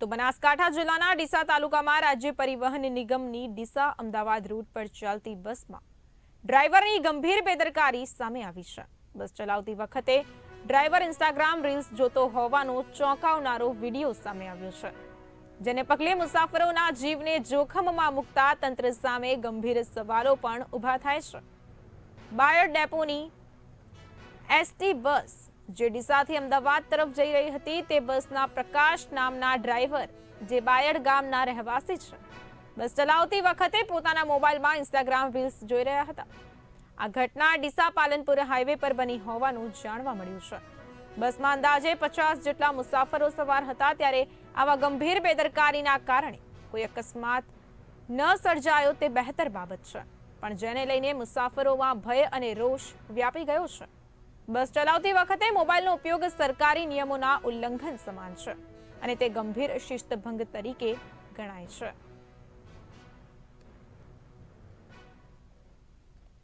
તો બનાસકાંઠા જિલ્લાના ડીસા તાલુકામાં રાજ્ય પરિવહન નિગમની ડીસા અમદાવાદ રૂટ પર ચાલતી બસમાં ડ્રાઈવરની ગંભીર બેદરકારી સામે આવી છે. બસ ચલાવતી વખતે ડ્રાઈવર ઇન્સ્ટાગ્રામ રીલ્સ જોતો હોવાનો ચોંકાવનારો વીડિયો સામે આવ્યો છે. જેને પગલે મુસાફરોના જીવને જોખમમાં મૂકતા તંત્ર સામે ગંભીર સવાલો પણ ઊભા થાય છે. બાયર ડેપોની એસટી બસ જે ડીસાથી અમદાવાદ તરફ જઈ રહી હતી તે બસના પ્રકાશ નામના ડ્રાઈવર, જે બાયડ ગામના રહેવાસી છે. બસ ચલાવતી વખતે પોતાના મોબાઈલમાં ઇન્સ્ટાગ્રામ રીલ્સ જોઈ રહ્યા હતા. આ ઘટના ડીસા પાલનપુર હાઈવે પર બની હોવાનું જાણવા મળ્યું છે. બસમાં અંદાજે પચાસ જેટલા મુસાફરો સવાર હતા ત્યારે આવા ગંભીર બેદરકારીના કારણે કોઈ અકસ્માત ન સર્જાયો તે બહેતર બાબત છે. પણ જેને લઈને મુસાફરોમાં ભય અને રોષ વ્યાપી ગયો છે. બસ ચલાવતી વખતે મોબાઈલનો ઉપયોગ સરકારી નિયમોના ઉલ્લંઘન સમાન છે અને તે ગંભીર શિસ્તભંગ તરીકે ગણાય છે.